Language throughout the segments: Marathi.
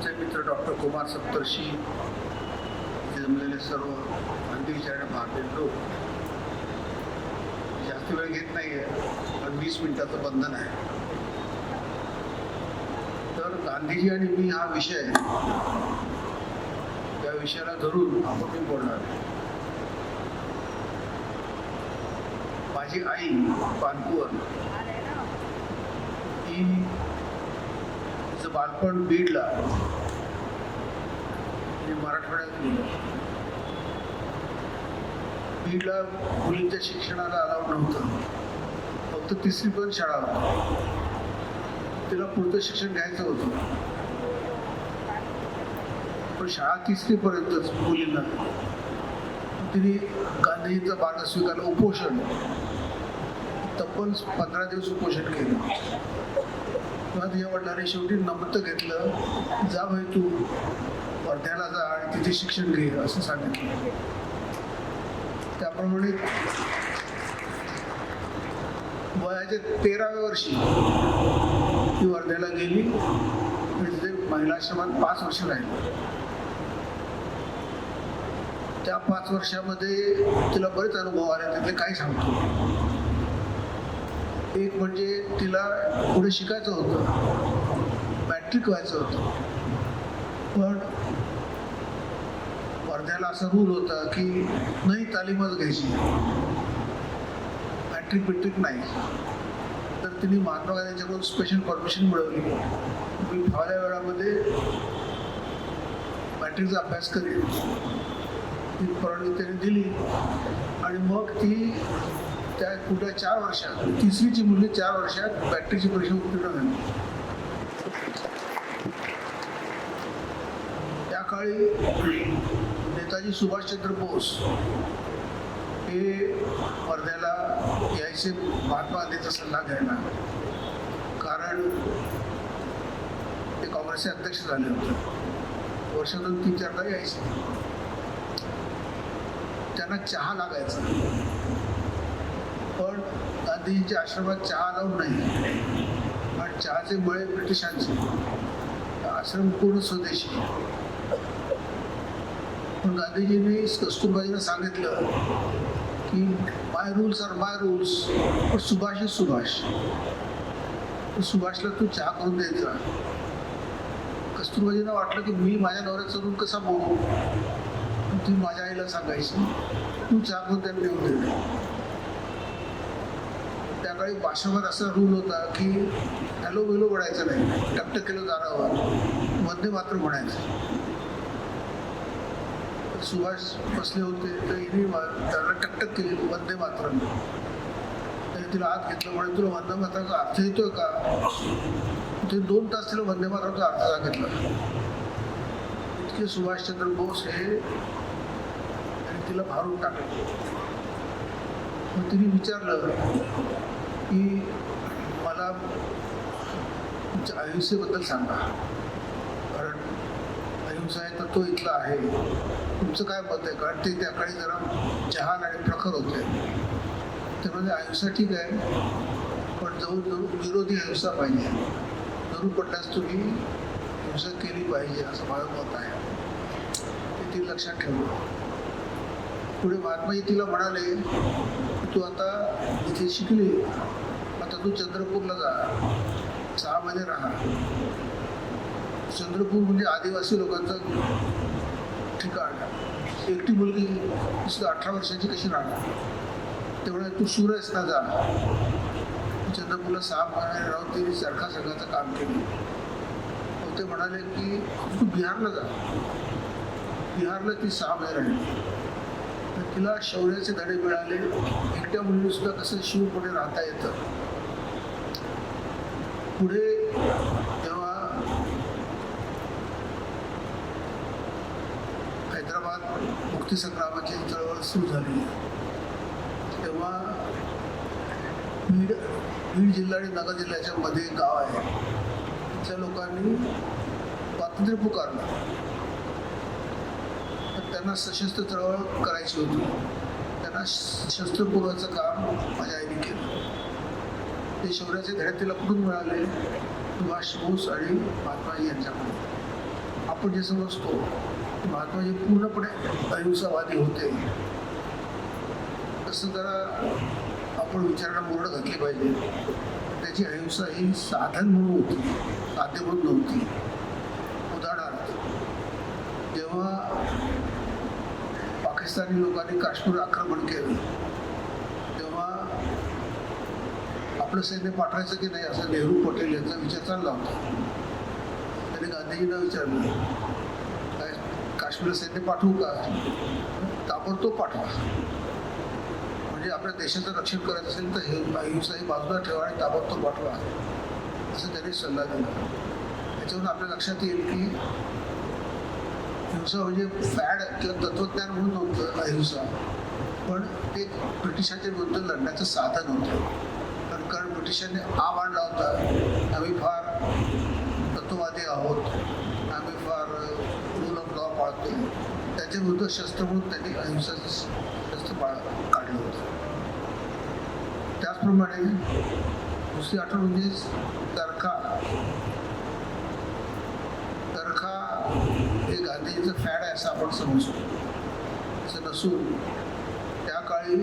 आमचे मित्र डॉक्टर कुमार सप्तर्षी जमलेले सर्व गांधी भारतीय लोक जास्त वेळ घेत नाही आहे पण वीस मिनिटाचं बंधन आहे. तर गांधीजी आणि मी हा विषय त्या विषयाला धरून आपण मी बोलणार. माझी आई पानकुवर ही तिचं बालपण बीडला. आणि मराठवाड्यात गेलं. बीडला मुलींच्या शिक्षणाला अलाव नव्हतं. फक्त तिसरी पण शाळा होती. तिला पुढचं शिक्षण घ्यायचं होतं. पण शाळा तिसरी पर्यंतच मुलींना. तिने गांधीजींचा बाधा स्वीकारला उपोषण. तब्बल पंधरा दिवस उपोषण केलं. तेव्हा तिच्या शेवटी नमत घेतलं जा भाई तू वर्ध्याला जा आणि तिथे शिक्षण घे असं सांगितलं. त्याप्रमाणे वयाच्या तेराव्या वर्षी ती वर्ध्याला गेली आणि तिथे महिलाश्रमात पाच वर्ष राहिली. त्या पाच वर्षामध्ये तिला बरेच अनुभव आले त्यातले काही सांगतो. एक म्हणजे तिला पुढे शिकायचं होतं. मॅट्रिक व्हायचं होतं. पण वर्ध्याला असा रूल होता की नाही तालीमच घ्यायची. मॅट्रिक बिट्रिक नाही. तर तिने महात्मा गांधींच्याकडून स्पेशल परमिशन मिळवली. मी फावल्या वेळामध्ये मॅट्रिकचा अभ्यास करेन ती परवानगी त्याने दिली. आणि मग ती त्या पुढल्या चार वर्षात तिसरीची मुलगी चार वर्षात बॅटरीची परीक्षा उत्तीर्ण झाली त्या काळी नेताजी सुभाषचंद्र बोस हे वर्ध्याला यायचे महात्मा गांधीचा सल्ला घ्यायला. कारण ते काँग्रेसचे अध्यक्ष झाले होते. वर्षातून तीन चारदा यायचे. त्यांना चहा लागायचा. गांधीजींच्या आश्रमात चहा लावून नाही. आणि चहाचे बळे ब्रिटिशांचे. आश्रम पूर्ण स्वदेशी. पण गांधीजींनी कस्तुरबाजींना सांगितलं की my rules are my rules पण सुभाष इज सुभाष. सुभाषला तू चहा करून द्यायचा. कस्तुरबाजींना वाटलं की मी माझ्या नवऱ्याचा रूल कसा बोलू ती माझ्या आईला सांगायची तू चहा करून त्यांना देऊन दिले सकाळी काळी असा रूल होता की हॅलो बिलो म्हणायचं नाही. टकटकेलो केलं दारावर वंदे मात्र म्हणायचं. सुभाष बसले होते तर हिने त्यांना टकटक केली वंदे मात्र त्याने तिला आत घेतलं म्हणजे तुला वंदे मात्राचा अर्थ येतोय का? ते दोन तास तिला वंदे मात्राचा अर्थ सांगितला. इतके सुभाषचंद्र बोस हे आणि तिला भारून टाकलं. मग तिने विचारलं की मला तुमच्या अहिंसेबद्दल सांगा. कारण अहिंसा आहे तर तो इथला आहे. तुमचं काय मत आहे? कारण ते त्याकडे जरा जहाल आणि प्रखर होते. त्यामध्ये म्हणजे अहिंसा ठीक आहे पण जवळ जवळ विरोधी अहिंसा पाहिजे. जरूर पडल्यास तुम्ही हिंसा केली पाहिजे असं माझं मत आहे. ते ती लक्षात ठेवलं पुढे महात्माजी तिला म्हणाले तू आता इथे शिकले. आता तू चंद्रपूरला जा. सहा महिने राहा चंद्रपूर म्हणजे आदिवासी लोकांचं ठिकाण. एकटी मुलगी अठरा वर्षाची कशी राहणार? तेवढं तू सुरेश ना जा. चंद्रपूरला सहा महिने राहून तिने सरकार सगळ्याचं काम केलं. ते म्हणाले की तू बिहारला जा. बिहारला ती सहा महिने राहिली. तिला शौर्याचे धडे मिळाले. एकट्या मुलीने सुद्धा कसं शिवपुढे राहता येतं? पुढे जेव्हा हैदराबाद मुक्तीसंग्रामाची चळवळ सुरू झाली तेव्हा बीड बीड जिल्हा आणि नगर जिल्ह्याच्या मध्ये एक गाव आहे. त्या लोकांनी स्वातंत्र्य पुकारलं. त्यांना सशस्त्र चळवळ करायची होती. त्यांना श- शस्त्र पुरवायचं काम माझ्या आईने केलं. ते शौर्याचे धडे तिला मिळाले? सुभाष बोस आणि महात्माजी यांच्याकडे आपण जे समजतो महात्माजी पूर्णपणे अहिंसावादी होते. तसं जरा आपण विचारणा पूर्ण घातली पाहिजे. त्याची अहिंसा ही साधन म्हणून होती साध्य म्हणून नव्हती. उदाहरणार्थ जेव्हा पाकिस्तानी लोकांनी काश्मीर आक्रमण केलं. तेव्हा आपलं सैन्य पाठवायचं की नाही असं नेहरू पटेल यांचा विचार चालला होता. त्याने गांधीजींना विचारलं काय काश्मीर सैन्य पाठवू का? ताबडतोब पाठवा. म्हणजे आपल्या देशाचं रक्षण करायचं असेल तर हे अहिंसा ही बाजूला ठेवा आणि ताबडतोब पाठवा. असं त्यांनी सल्ला दिला. त्याच्यावरून आपल्या लक्षात येईल की हिंसा म्हणजे फॅड किंवा तत्वज्ञान म्हणून नव्हतं अहिंसा पण ते ब्रिटिशांच्या विरुद्ध लढण्याचं साधन होतं. कारण कारण ब्रिटिशांनी हा मांडला होता. आम्ही फार तत्ववादी आहोत. आम्ही फार रूल ऑफ लॉ पाळतो त्याच्या विरुद्ध शस्त्र म्हणून त्यांनी अहिंसाचं शस्त्र पाळ काढलं होतं. त्याचप्रमाणे दुसरी आठवण म्हणजे सरकार चरखा हे फॅड आहे असं आपण समजतो असं नसून त्या काळी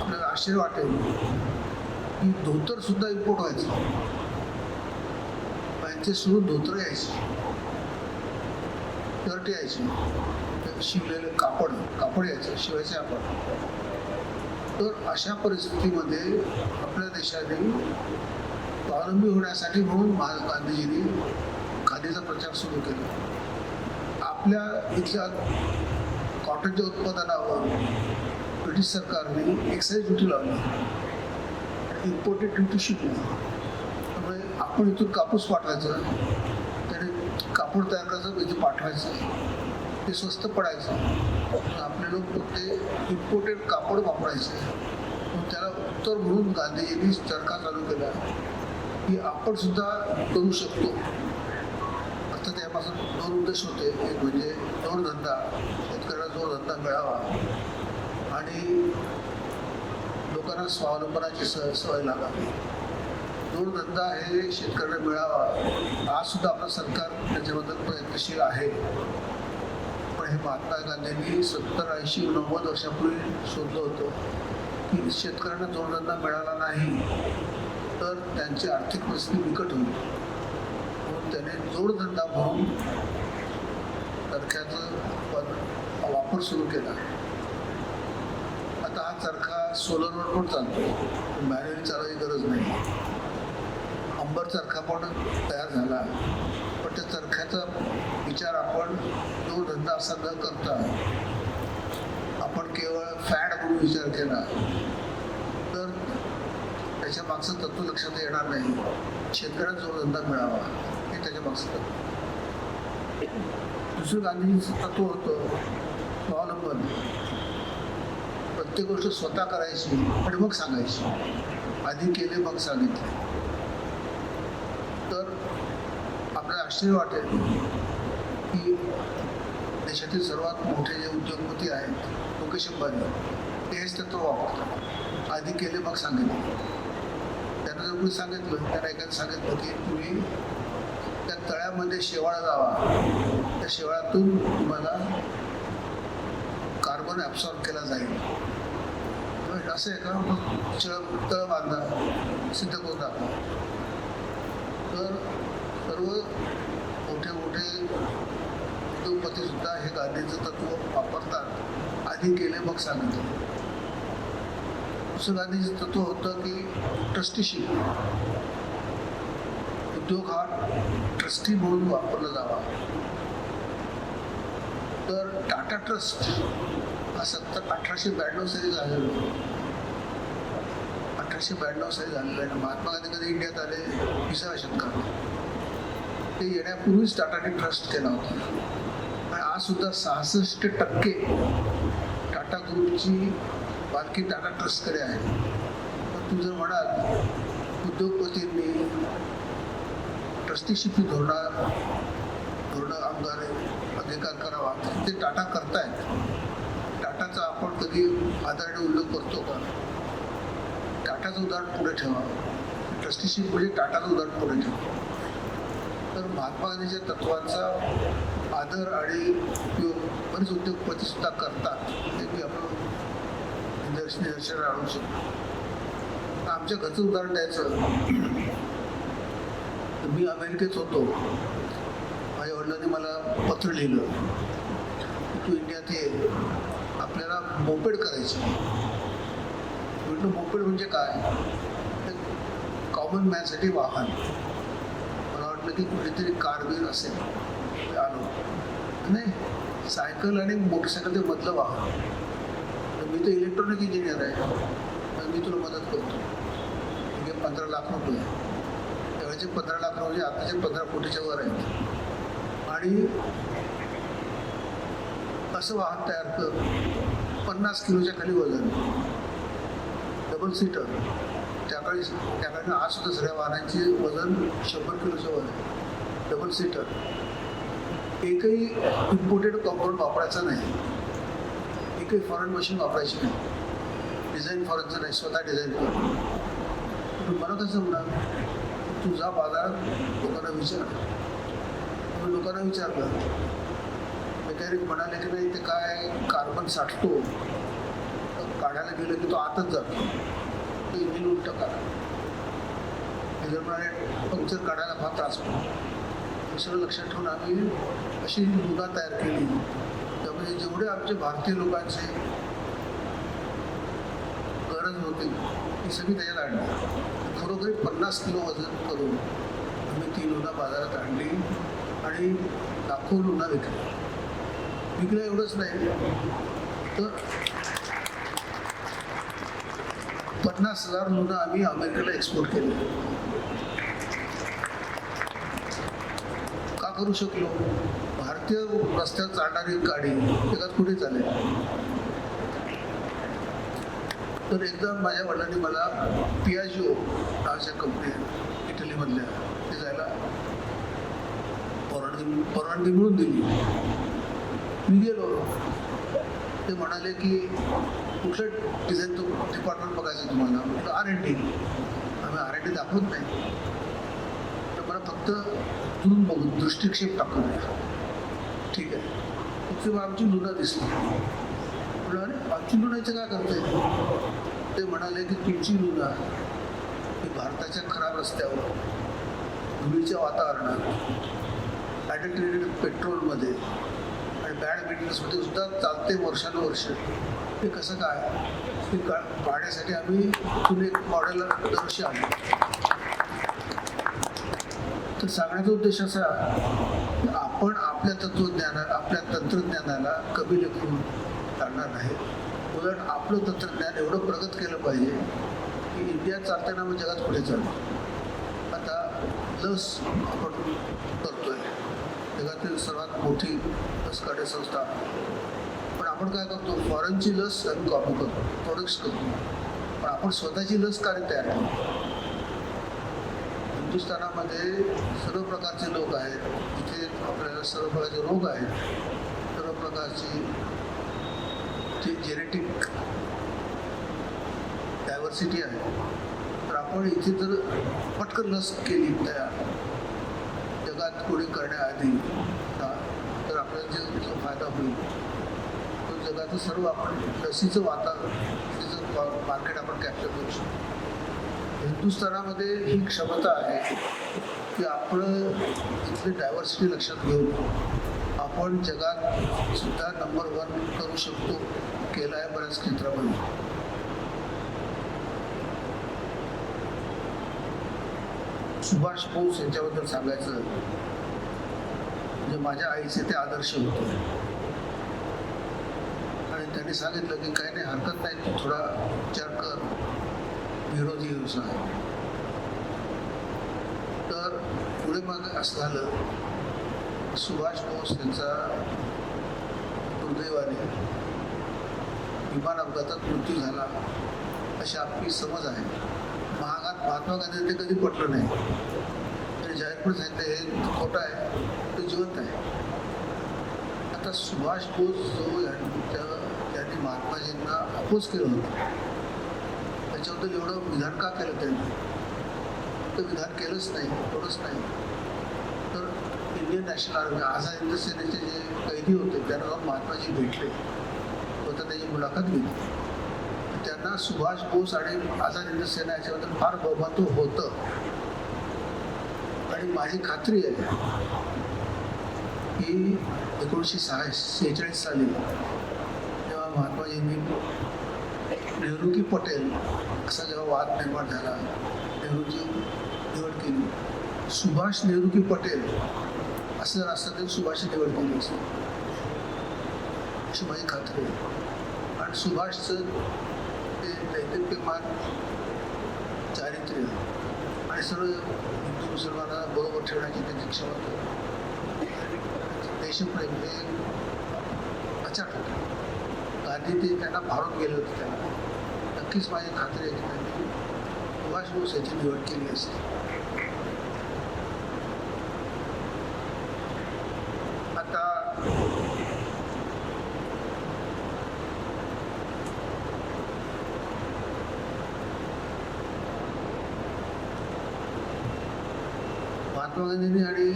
आपल्याला आश्चर्य वाटेल की धोतर सुद्धा इम्पोर्ट व्हायचं. त्यांचे सुरू धोतर यायचे. शर्ट यायचे. शिवलेलं कापड कापड यायचं शिवायचे आपण. तर अशा परिस्थितीमध्ये आपल्या देशाने स्वावलंबी होण्यासाठी म्हणून महात्मा गांधीजींनी खादीचा प्रचार सुरू केला. आपल्या इथल्या कॉटनच्या उत्पादनावर ब्रिटिश सरकारने एक्साईज ड्युटी लावली. इम्पोर्टेड ड्युटी शिकली. त्यामुळे आपण इथून कापूस पाठवायचा. त्याने कापड तयार करायचं इथे पाठवायचं. ते स्वस्त पडायचं. आपले लोक फक्त ते इम्पोर्टेड कापड वापरायचे. मग त्याला उत्तर म्हणून गांधीजींनी चरखा चालू केला. की आपण सुद्धा करू शकतो. त्यापासून दोन उद्देश होते. एक म्हणजे जोडधंदा शेतकऱ्याला जोडधंदा मिळावा. आणि लोकांना स्वावलंबनाची स सवय लागावी. जोडधंदा हे शेतकऱ्याला मिळावा. आज सुद्धा आपलं सरकार त्याच्याबद्दल प्रयत्नशील आहे. पण हे महात्मा गांधींनी सत्तर ऐंशी नव्वद वर्षापूर्वी शोधलं होतं की शेतकऱ्यांना जोडधंदा मिळाला नाही तर त्यांची आर्थिक परिस्थिती बिकट होईल. त्याने जोडधंदा म्हणून चरख्याचं वा- वापर सुरू केला. आता हा चरखा सोलरवर पण चालतो. मॅन्युअली चालवायची गरज नाही. अंबर चरखा पण तयार झाला. पण त्या चरख्याचा विचार आपण जोडधंदा असा न करता आपण केवळ फॅड म्हणून विचार केला. तर त्याच्या मागचं तत्व लक्षात येणार नाही. शेतकऱ्यांना जोडधंदा मिळावा. हे त्याच्या मागचं. तत्व दुसरं गांधीजीचं तत्व होतं स्वावलंबन. प्रत्येक गोष्ट स्वतः करायची आणि मग सांगायची. आधी केले मग सांगितले. तर आपल्याला आश्चर्य वाटेल की देशातील सर्वात मोठे जे उद्योगपती आहेत मुकेश अंबानी ते हेच तत्व वापरतात. आधी केले मग सांगितले. त्यांना जर कोणी सांगितलं त्यांना एखादं सांगितलं की तुम्ही पायामध्ये शेवाळा जावा त्या शेवाळातून तुम्हाला कार्बन ॲब्सॉर्ब केला जाईल. असं आहे का? मग तळ बांधा सिद्ध करून दाखवा तर सर्व मोठे मोठे उद्योगपती सुद्धा हे गांधीचं तत्व वापरतात. आधी केले मग सांगितले दुसरं गांधीचं तत्व होतं की ट्रस्टीशिप उद्योग हा ट्रस्टी म्हणून वापरला जावा. तर टाटा ट्रस्ट हा सत्तर अठराशे ब्याण्णव साली झालेला अठराशे ब्याण्णव साली झालेला आहे महात्मा गांधी कधी इंडियात आले? विसाव्या शतकात. ते येण्यापूर्वीच टाटाने ट्रस्ट केला होता. आणि आज सुद्धा सहासष्ट टक्के टाटा ग्रुपची मालकी टाटा ट्रस्टकडे आहे. पण तू जर म्हणाल उद्योगपतींनी ट्रस्टीशिपी धोरणा धोरणं आमदार अधिकार करावा ते टाटा करतायत. टाटाचा आपण कधी आदरणे उल्लेख करतो का? टाटाचं उदाहरण पुढे ठेवा. ट्रस्टीशिप म्हणजे टाटाचं उदाहरण पुढे ठेवा. तर महात्मा गांधीच्या तत्वांचा आदर आणि उपयोग बरेच उद्योगपती सुद्धा करतात ते मी आपण निदर्शन आणू शकतो. आमच्या घरचं उदाहरण द्यायचं. मी अमेरिकेत होतो. माझ्या वडिलांनी मला पत्र लिहिलं. तू इंडियात ये. आपल्याला मोपेड करायची म्हटलं मोपेड म्हणजे काय? कॉमन मॅनसाठी वाहन. मला वाटलं की कुठेतरी कारबीर असेल. आलो. नाही सायकल आणि मोटरसायकल ते मधलं वाहन. तर मी तर इलेक्ट्रॉनिक इंजिनियर आहे. तर मी तुला मदत करतो. म्हणजे पंधरा लाख रुपये. त्यावेळेचे पंधरा लाख म्हणजे आताचे पंधरा कोटीच्या वर आहेत? आणि असं वाहन तयार कर. पन्नास किलोच्या खाली वजन. डबल सीटर त्याकाळी त्याकडनं आज सुद्धा सगळ्या वाहनांचे वजन शंभर किलोचं वर आहे. डबल सीटर एकही इम्पोर्टेड कॉम्पाऊंड वापरायचा नाही. एकही फॉरेन मशीन वापरायची नाही. डिझाईन फॉरेनचं नाही. स्वतः डिझाईन करून मला कसं म्हणा तू जा बाजारात लोकांना विचार. मी लोकांना विचारलं मेकॅनिक म्हणाले की नाही ते काय कार्बन साठतो? काढायला गेलं की तो आतच जातो. ते इंजिन उलट करा म्हणाले पंक्चर काढायला फार त्रास पडतो हे सगळं लक्षात ठेवून आम्ही अशी लुगा तयार केली. त्यामुळे जेवढे आमचे भारतीय लोकांचे गरज होती ती सगळी त्याच्यात आणली. खरोखर पन्नास किलो वजन करून आम्ही ती लुना बाजारात आणली आणि लाखो लुना विकल्या. विकल्या एवढंच नाही तर पन्नास हजार लुना आम्ही अमेरिकेला एक्सपोर्ट केले. का करू शकलो? भारतीय रस्त्यात चालणारी गाडी त्याच्यात कुठे चालेल. तर एकदा माझ्या वडिलांनी मला पियाजिओ नावाच्या कंपनी इटलीमधल्या ते जायला परवानगी परवानगी मिळून दिली. मी गेलो. ते म्हणाले की कुठलं डिझाईन तो डिपार्टमेंट बघायचं तुम्हाला? म्हटलं आर एन डी आम्ही आर एन डी दाखवत नाही. तर मला फक्त दुरून बघून दृष्टिक्षेप टाकून द्या ठीक आहे. फक्त मग आमची लुना दिसली. म्हटलं अरे आमची काय करते ते म्हणाले की तुमची लुना ही भारताच्या खराब रस्त्यावर धुळीच्या वातावरणात ॲडिक्टेड पेट्रोलमध्ये आणि बॅड मेटेरियल्समध्ये सुद्धा चालते वर्षानुवर्ष. ते कसं काय? ते का पाहण्यासाठी आम्ही इथून एक मॉडेल दरवर्षी आलो. तर सांगण्याचा उद्देश असा की आपण आपल्या तत्वज्ञाना आपल्या तंत्रज्ञानाला कमी लेखून चालणार नाही. उलट आपलं तंत्रज्ञान एवढं प्रगत केलं पाहिजे की इंडिया चालताना मग जगात पुढे चालतो आता लस आपण करतोय. जगातील सर्वात मोठी लस काढे संस्था. पण आपण काय करतो? फॉरेनची लस आम्ही कॉपी करतो प्रोडक्ट्स करतो. पण आपण स्वतःची लस का तयार करतो. हिंदुस्थानामध्ये सर्व प्रकारचे लोक आहेत. तिथे आपल्याला सर्व प्रकारचे रोग आहेत. सर्व प्रकारची जे जेनेटिक डायव्हर्सिटी आहे तर आपण इथे जर पटकन लस केली तयार जगात कोणी करण्याआधी तर आपल्याला जे जो फायदा होईल. तो जगाचं सर्व आपण लसीचं वातावरण मार्केट आपण कॅप्चर करू शकतो. हिंदुस्थानामध्ये ही क्षमता आहे की आपण इथली डायव्हर्सिटी लक्षात घेऊन आपण जगात सुद्धा नंबर वन करू शकतो. केलं आहे बऱ्याच क्षेत्रामध्ये. सुभाष बोस यांच्याबद्दल सांगायचं म्हणजे माझ्या आईचे ते आदर्श होते. आणि त्यांनी सांगितलं की काही नाही हरकत नाही तू थोडा विचार कर. विरोधी व्यवसाय तर पुढे मग असं झालं सुभाष बोस यांचा दुर्दैवाने विमान अपघातात मृत्यू झाला. अशी आपली समज आहे. महागात महात्मा गांधी ते कधी पटलं नाही. त्यांनी जाहीरपणे सांगितलं हे खोटं आहे. ते जिवंत आहे. आता सुभाष बोस जो यांनी त्या- त्यांनी महात्माजींना अपोज केलं होतं. त्याच्याबद्दल एवढं विधान का केलं त्यांनी? तर विधान केलंच नाही थोडंच नाही. तर Indian national army Azad Hind सेनेचे जे कैदी होते त्यांना महात्माजी भेटले. स्वतः त्याची मुलाखत घेतली. त्यांना सुभाष बोस आणि आझाद हिंद सेना याच्याबद्दल फार बहुमत्व होतं. आणि माझी खात्री आहे की एकोणीसशे सहा सेहेचाळीस साली जेव्हा महात्माजींनी नेहरू की पटेल असा जेव्हा वाद निर्माण झाला नेहरूची निवड केली. सुभाष नेहरू की पटेल असं जर असतं तरी सुभाषची निवड केली. असती अशी माझी खात्री आहे. सुभाषचं ते दैदिप्यमान चारित्र्य आणि सर्व हिंदू मुसलमानांना बरोबर ठेवण्याची त्यांची क्षमता. देशप्रेम हे अचाट होतं गांधी ते त्यांना भारून गेले होते त्यांना. नक्कीच माझी खात्री आहे की त्यांनी सुभाष बोस याची निवड केली असते आता महात्मा गांधींनी आणि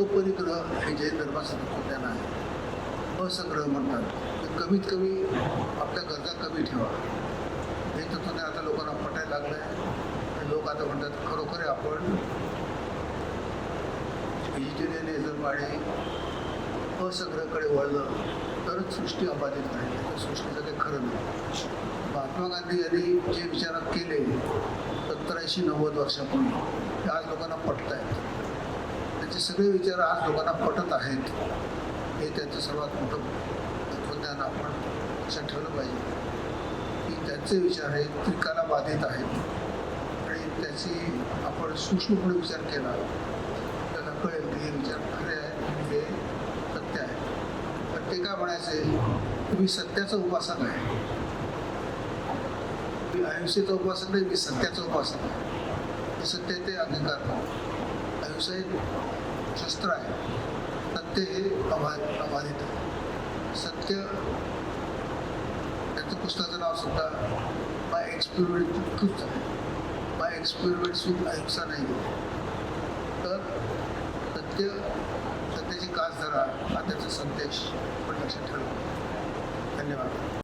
अपरिग्रह हे जे धर्माचं तत्वज्ञान आहे असंग्रह म्हणतात. ते कमीत कमी आपल्या गरजा कमी ठेवा. हे तत्वज्ञान आता लोकांना पटायला लागलं आहे लोक आता म्हणतात खरोखर आपण व्हेजिटेरियनिझम आणि असंग्रहाकडे वळलं तरच सृष्टी अबाधित राहील. तर सृष्टीचं काही खरं नाही. महात्मा गांधी यांनी जे विचार केले सत्तर ऐंशी नव्वद वर्षापूर्वी. ते आज लोकांना पटत आहेत त्याचे सगळे विचार आज लोकांना पटत आहेत. हे त्यांचं सर्वात मोठं तत्वज्ञान आपण लक्षात ठेवलं पाहिजे. की त्यांचे विचार हे त्रिकाला बाधित आहेत. आणि त्याची आपण सूक्ष्मपणे विचार केला आपल्याला कळेल की हे विचार खरे आहेत हे सत्य आहे पण ते काय म्हणायचे? तुम्ही सत्याचं उपासक आहे. अहिंसेचा उपासन नाही मी सत्याचा उपासन आहे हे सत्य ते अंगीकार अहिंसा एक शस्त्र आहे. सत्य हे अबाध अबाधित आहे. सत्य त्याचं पुस्तकाचं नाव सुद्धा बाय एक्सपेरिमेंट ट्रूथ आहे. बाय एक्सपेरिमेंट सुद्धा अहिंसा नाही तर सत्य सत्याची कास धरा हा त्याचा संदेश. पण लक्षात ठेवा. धन्यवाद.